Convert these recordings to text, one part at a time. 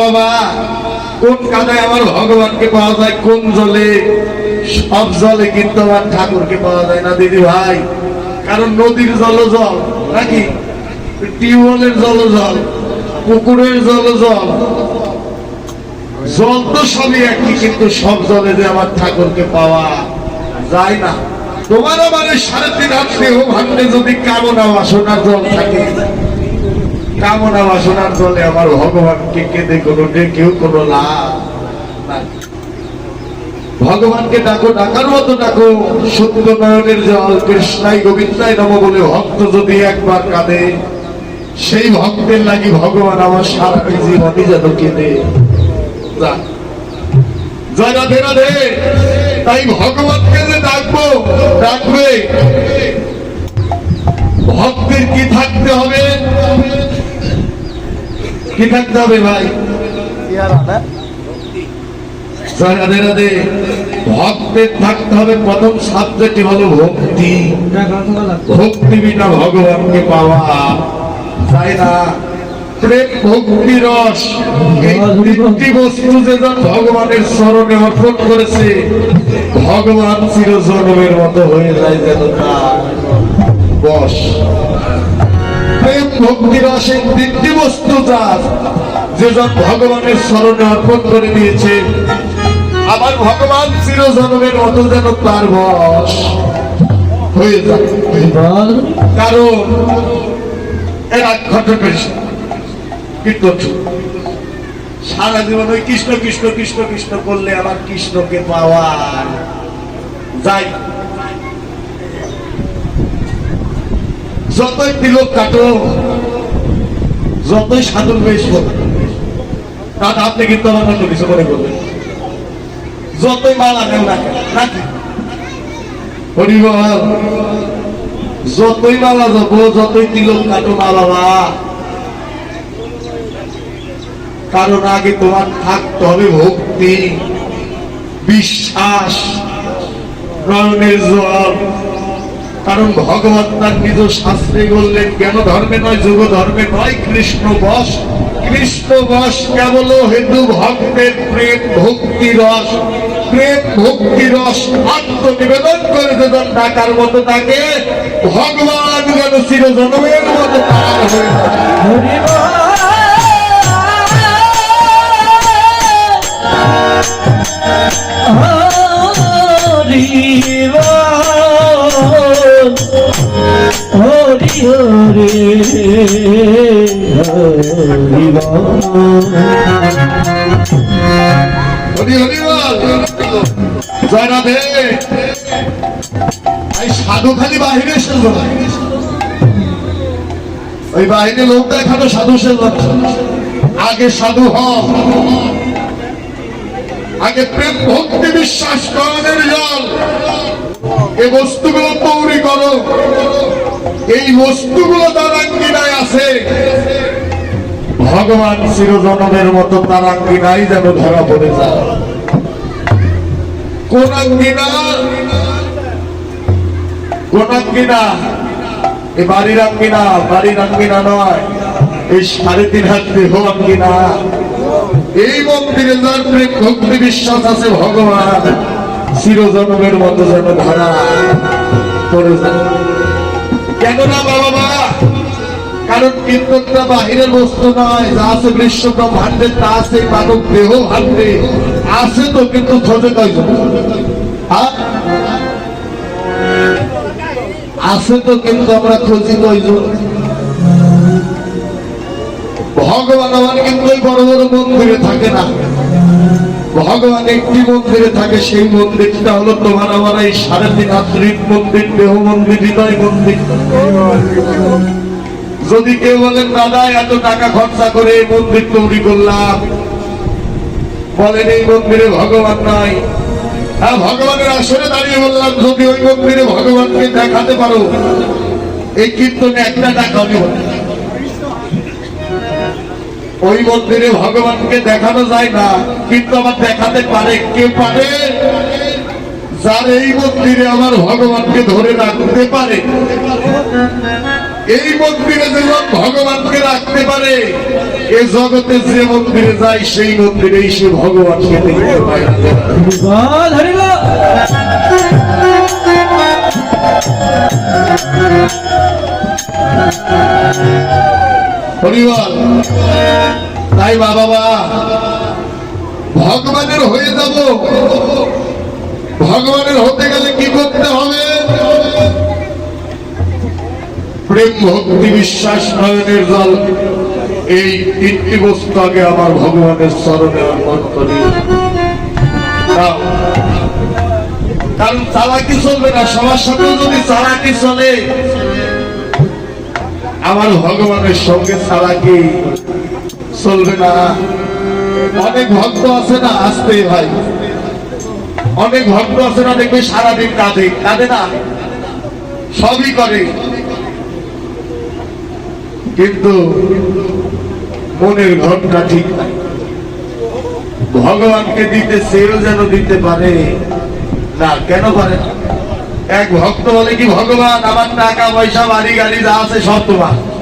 বাবা কোন কাদায় আমার ভগবানকে পাওয়া যায়, কোন জলে? সব জলে কিন্তু আমার ঠাকুরকে পাওয়া যায় না, দিদি ভাই? কারণ নদীর জল জল, নাকি? টিউবওয়েলের জল জল, পুকুরের জল জল। জল তো সবই একই, কিন্তু সব জলে যে আমার ঠাকুরকে পাওয়া যায় না। তোমার এই সাড়ে তিন দেহ ভাঙলে যদি কামনা বাসনার জল থাকে কামনা বাসনার জলে আমার ভগবানকে কেঁদে কোনো ডেকেও কোনো লাভ। ভগবানকে ডাকো, ডাকার মতো ডাকো সত্য নয়নের জল কৃষ্ণাই গোবিন্দাই নম বলে ভক্ত যদি একবার কাঁদে, সেই ভক্তের লাগি ভগবান আমার সারা জীবনই যেন কেঁদে যাক। জয় রাধে রাধে তাই ভগবানকে যে ডাকবো, ডাকবে। ভক্তের কি থাকতে হবে? কি থাকতে হবে ভাই? রাধে রাধে ভক্তের থাকতে হবে প্রথম সাবজেক্ট হলো? ভক্তি। ভক্তি বিনা ভগবানকে পাওয়া। যায় না? প্রেম ভক্তি রস এই তিনটি বস্তু যেজন ভগবানের স্মরণে অর্পণ করেছে ভগবান চিরজন্মের মতো হয়ে যায় যেন তার বস। প্রেম ভক্তি রস এই তিনটি বস্তু যার যেজন ভগবানের স্মরণে অর্পণ করে দিয়েছে আমার ভগবান চিরজন্মের মতো যেন তার বস হয়ে যায়। কারণ এরা ঘটকেশ কীর্তন সারা জীবন ওই কৃষ্ণ কৃষ্ণ কৃষ্ণ কৃষ্ণ করলে আমার কৃষ্ণকে পাওয়া যায় না। যতই তিলক কাটো, যতই সাধুর বেশ হোক তাতে আপনি কিন্তু আমার মতো কিছু মনে করবেন যতই মালা নেন নাকি? হরিবল যতই মালা যাব যতই তিলক কাটো, মা বাবা কারণ আগে তোমার থাকতে হবে ভক্তি, বিশ্বাস কারণ ভগবান তার নিজ শাস্ত্রে বললেন, জ্ঞান ধর্মে নয়, যোগ ধর্মে নয়, কৃষ্ণ বস। কৃষ্ণ বস কেবল হেতু ভক্তের প্রেম ভক্তি রস। প্রেম ভক্তি রস আত্মনিবেদন করে যেজন ডাকার মতো তাকে ভগবান যেন চিরজনমের মতো তার হয়ে হরি হরে হরি এই সাধু খালি বাহিরে এসেছিল না। ওই বাহিরে লোক দেখানো সাধু সে আগে সাধু হ আগে প্রেম ভক্তি বিশ্বাস করানোর জল। এই বস্তুগুলো তৈরি করো। এই বস্তুগুলো তারাঙ্গিনায় আছে। ভগবান চিরজনমের মতো তারাঙ্গিনাই যেন ধরা পড়ে যায়। কোন আঙ্গিনা? কোন আঙ্গিনা? এ বাড়ির আঙ্গিনা বাড়ির আঙ্গিনা নয়। এই সাড়ে তিন হাত দেহ আঙ্গিনা। এই মন্দিরে যার ভক্তি বিশ্বাস আছে ভগবান। চিরজন্মের মতো যেন ধরা কেন না বাবা? মা কারণ কীর্তনটা বাহিরের বস্তু নয়, যা আছে বিশ্ব ব্রহ্মাণ্ডে, তা আছে মানব দেহ ভাণ্ডে। আছে তো, কিন্তু খোঁজে কয়জন? আছে তো, কিন্তু আমরা খুঁজি কয়জন ভগবান আমার কিন্তু বড় বড় মন্দিরে থাকে না। ভগবান একটি মন্দিরে থাকে, সেই মন্দিরটা হলো তোমার আমার এই সাড়ে তিন আত্রিক মন্দির, দেহ মন্দির, হৃদয় মন্দির। যদি কেউ বলেন দাদা, এত টাকা খরচা করে এই মন্দির তৈরি করলাম। বলেন, এই মন্দিরে ভগবান নাই। হ্যাঁ ভগবানের আসরে দাঁড়িয়ে বললাম, যদি ওই মন্দিরে ভগবানকে দেখাতে পারো, এই কীর্তনে একটা টাকা আমি ওই মন্দিরে ভগবানকে দেখানো যায় না কিন্তু আমার দেখাতে পারে। কে পারে? যার এই মন্দিরে আমার ভগবানকে ধরে রাখতে পারে। এই মন্দিরে যে লোক ভগবানকে রাখতে পারে এ জগতে যে মন্দিরে যায় সেই মন্দিরেই সে ভগবানকে দেখতে পায়। হরিবল হরিবল পরিবার তাই বাবা, ভগবানের হয়ে যাব। ভগবানের হতে গেলে কি করতে হবে? প্রেম ভক্তি বিশ্বাস নয়নের জল। এই তিনটি বস্তু আগে আমার ভগবানের স্মরণে নাও। কারণ চালাকি চলবে না? সবার সাথেও যদি চালাকি চলে? আমার ভগবানের সঙ্গে ছাড়া কি? চলবে না। অনেক ভক্ত আছে না আসতে ভাই অনেক ভক্ত আছে না দেখবে সারাদিন কাঁদে। কাঁদে না। সবই করে। কিন্তু মনের ঘরটা ঠিক নাই। ভগবানকে দিতে সেও যেন দিতে পারে, না কেন পারে এক ভক্ত বলে কি, ভগবান, আমার টাকা পয়সা বাড়ি গাড়ি যা আছে সব তোমার।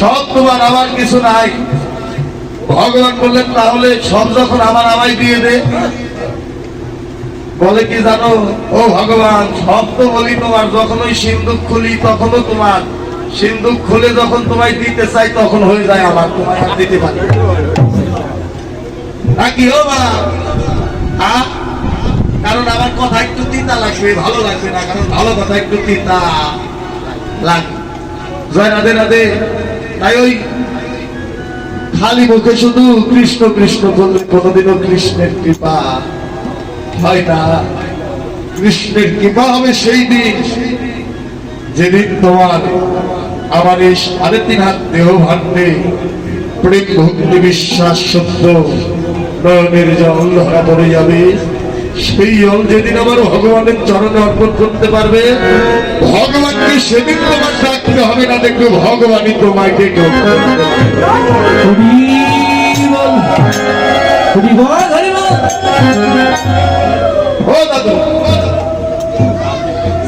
সব তোমার আমার কিছু নাই। ভগবান বললেন, তাহলে সব যখন আমার আমায় দিয়ে দে। বলে কি জানো? ও ভগবান, সব তো বলি তোমার যখন ওই সিন্ধুক খুলি তখনও তোমার। সিন্ধুক খুলে যখন তোমায় দিতে চাই, তখন হয়ে যায় আমার, তোমায় দিতে পারি নাকি ও মা? কারণ আমার কথা একটু তিতা লাগবে, ভালো লাগবে না, কারণ ভালো কথা একটু তিতা লাগবে। জয় রাধে রাধে। তাই ওই খালি মুখে শুধু কৃষ্ণ কৃষ্ণ বললে কোনোদিনও কৃষ্ণের কৃপা হয় না। কৃষ্ণের কৃপা হবে সেই দিন যেদিন তোমার আমার এই সাড়ে তিন হাত দেহ ভাণ্ডে প্রেম, ভক্তি, বিশ্বাস, সত্য, নয়নের জল ধরা পড়ে যাবে। সেই জল যেদিন আমার ভগবানের চরণে অর্পণ করতে পারবে, ভগবানকে সেদিন তোমার ডাকতে হবে না দেখবে ভগবানই ও দাদু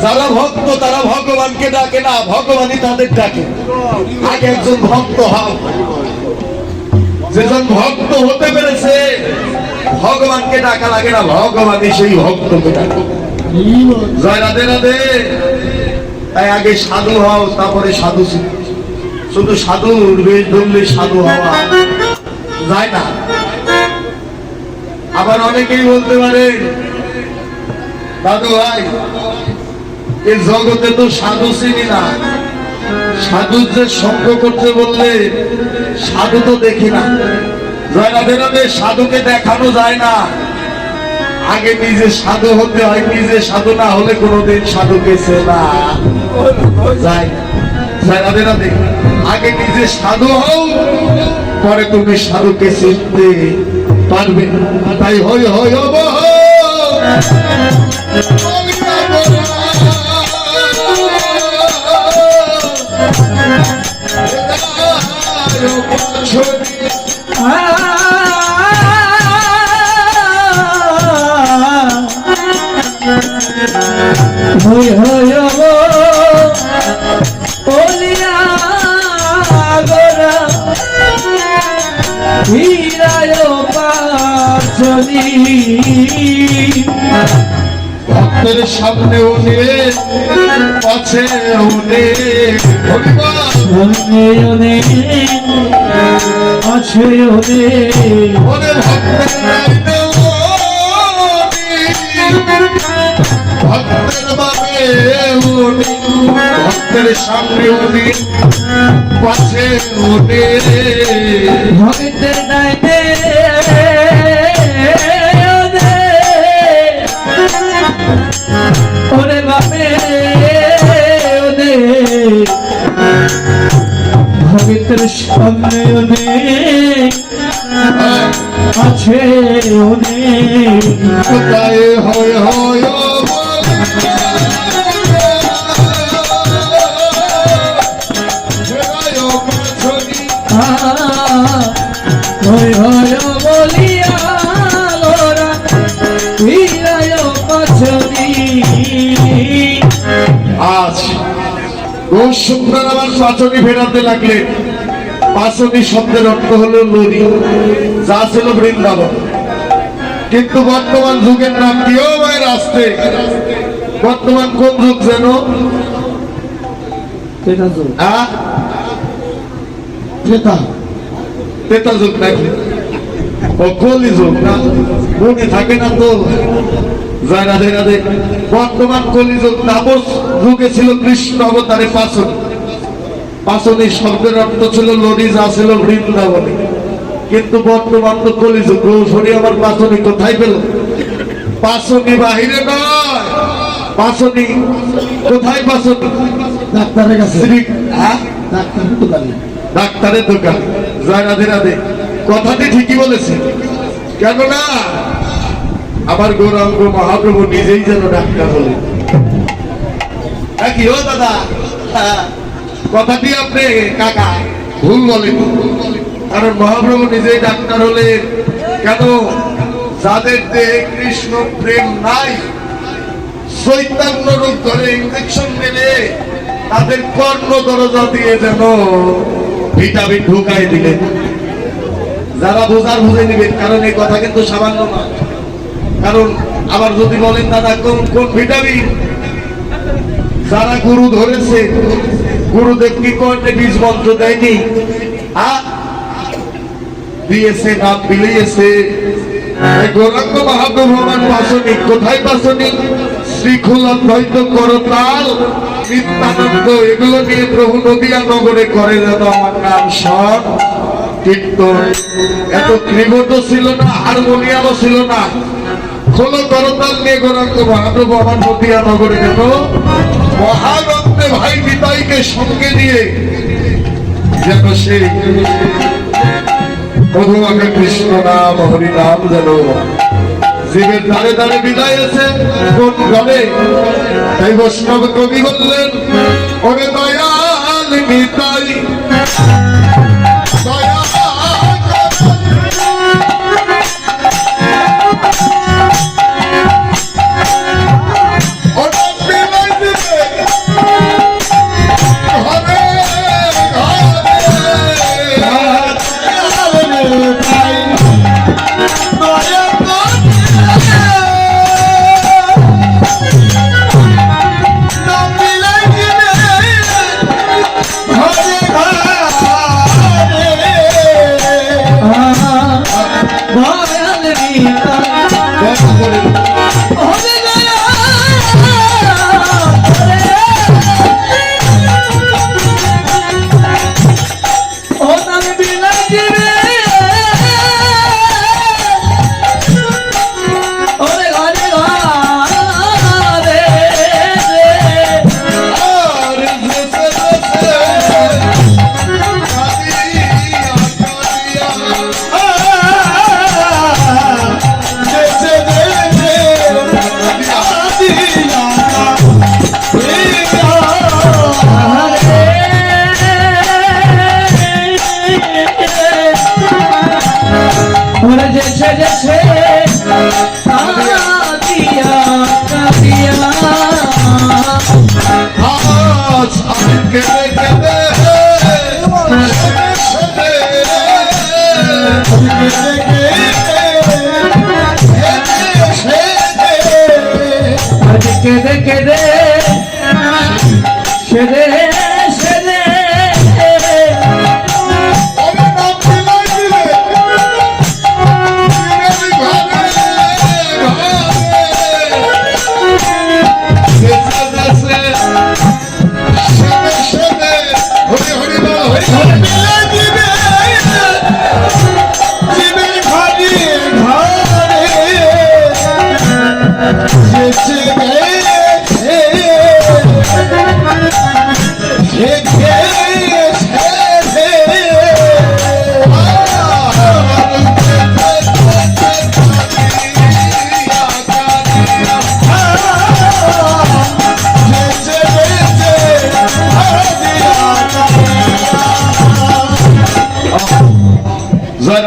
যারা ভক্ত তারা ভগবানকে ডাকে না ভগবানই তাদের ডাকে। আগে একজন ভক্ত হও। যেজন ভক্ত হতে পেরেছে ভগবানকে ডাকা লাগে না ভগবানই সেই ভক্তকে ডাকে। জয় রাধে রাধে। তাই আগে সাধু হও, তারপরে সাধু শিখ। শুধু সাধুর বেশ ধরলে সাধু হওয়া। যায় না। আবার অনেকেই বলতে পারে, দাদু ভাই এই জগতে তো সাধু চিনি না। সাধুর যে সঙ্গ করতে বললে সাধু তো দেখি না। জয় রাধে রাধে সাধুকে দেখানো যায় না। আগে নিজে সাধু হতে হয়, নিজে সাধু না হলে কোনোদিন সাধু গেছে না। যাই রাধে রাধে। আগে নিজে সাধু হও, পরে তুমি সাধুকে চিনতে পারবে। তাই হই হই, হব হই হই বলিয়া গোরা হীরায় পাচনি ভক্তের সামনে উনি পাছে উনি সামনে অনেক আছে অনেক ভক্তের ভক্তের সামনে উনি পাশে উনি ভক্তের ডাইনে ওরে বাপে ওরে ভক্তের সামনে ওরে আছে ওরে কোথায় হয় হয় হয়? পাছনি আজ আমার পাচনি ফেরাতে লাগলে পাচনি শব্দের অর্থ হলো লরি যা ছিল বৃন্দাবন। কিন্তু বর্তমান যুগের নাম কি ও ভাইয়ের আসতে বর্তমান কোন যুগ যেন? তেতা যুগ। নাকি? ও কলি যুগ না? মনে থাকে না তো। যায় রাধে রাধে। বর্তমান কলি যুগ তাপস যুগে ছিল কৃষ্ণ অবতারে পাচন পাচনি শব্দের অর্থ ছিল লরি যা ছিল বৃন্দাবনে। কিন্তু বর্তমান তো কলি যুগ রৌসরি আমার পাচনি কোথায় পেল? পাচনি বাহিরে নয়। পাচনি কোথায় পাচনি ডাক্তারের কাছে। হ্যাঁ? ডাক্তারের দোকানে। ডাক্তারের দোকান। জয় রাধে রাধে। কথাটি ঠিকই বলেছে। কেননা আমার গৌরাঙ্গ মহাপ্রভু নিজেই যেন ডাক্তার হলেন। কি ও দাদা? কথাটি আপনি কাকা? ভুল বলেন কারণ মহাপ্রভু নিজেই ডাক্তার হলেন কেন? যাদের দেহে কৃষ্ণ প্রেম নাই চৈতন্য রূপ ধরে ইঞ্জেকশন মেলে তাদের কর্ণ দরজা দিয়ে যেন ভিটামিন ঢুকাই দিলেন যারা বোঝার বুঝে নেবেন কারণ এই কথা কিন্তু সামান্য না কারণ আবার যদি বলেন দাদা কোন কোন ভিটামিন? যারা গুরু ধরেছে গুরুদেব কি করতে বীজ মন্ত্র দেয়নি? হ্যাঁ দিয়েছে নাম বিলিয়েছে। গৌরাঙ্গ মহাপ্রভু আমার পাশনি কোথায় করতাল নিত্যানন্দ এগুলো নিয়ে প্রভু নদিয়া নগরে করে যেন আমার নাম সব কীর্তন। এত ক্রিবত ছিল না হারমোনিয়ামও ছিল না। খোলো করতাল নিয়ে গৌরাঙ্গ মহাপ্রভু আমার নদিয়া নগরে যেন মহানন্দে ভাই বিতাইকে সঙ্গে নিয়ে যেন সেই মধুমাকে কৃষ্ণ নাম, হরি নাম যেন জীবের দ্বারে দ্বারে বিদায় আছে, কোন ঘরে তাই বৈষ্ণব কবি বললেন, ওরে দয়াল নিতাই দয়া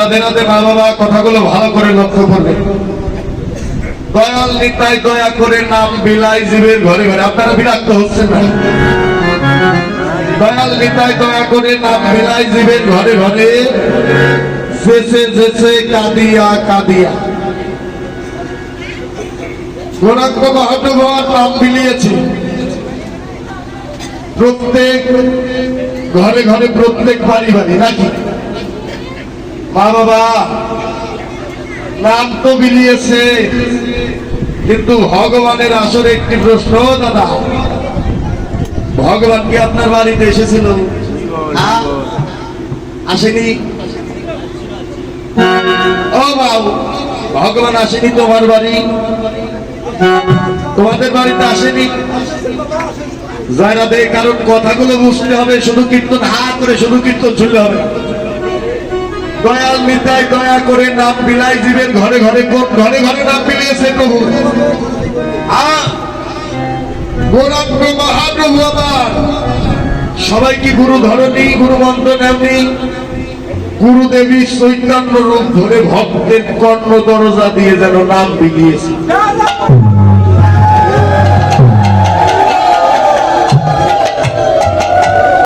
রাধে রাধে মা বাবা কথাগুলো ভালো করে লক্ষ্য করবে। দয়াল নিতাই দয়া করে নাম বিলাই জীবের ঘরে ঘরে। আপনারা হচ্ছেন না? দয়াল নিতাই দয়া করে নাম মিলাই জীবের ঘরে ঘরে। নাম মিলিয়েছি প্রত্যেক ঘরে ঘরে প্রত্যেক বাড়ি বাড়ি, নাকি? মা বাবা নাম তো মিলিয়েছে কিন্তু ভগবানের আসলে একটি প্রশ্ন দাদা। ভগবান কি আপনার বাড়িতে এসেছিল? আসেনি? ও বাবু ভগবান আসেনি তোমার বাড়ি? তোমাদের বাড়িতে আসেনি? যারা দেয় কারণ কথাগুলো বুঝতে হবে শুধু কীর্তন হা করে শুধু কীর্তন শুনলে হবে। দয়াল নিতাই দয়া করে নাম বিলাই জীবের ঘরে ঘরে কোন ঘরে ঘরে নাম বিলিয়েছে প্রভু। গৌরাঙ্গ মহাপ্রভু আমার সবাই কি গুরু ধরনি গুরু মন্ত্র নেমনি গুরুদেবী চৈতন্য রূপ ধরে ভক্তের কর্ণ দরজা দিয়ে যেন নাম বিলিয়েছে।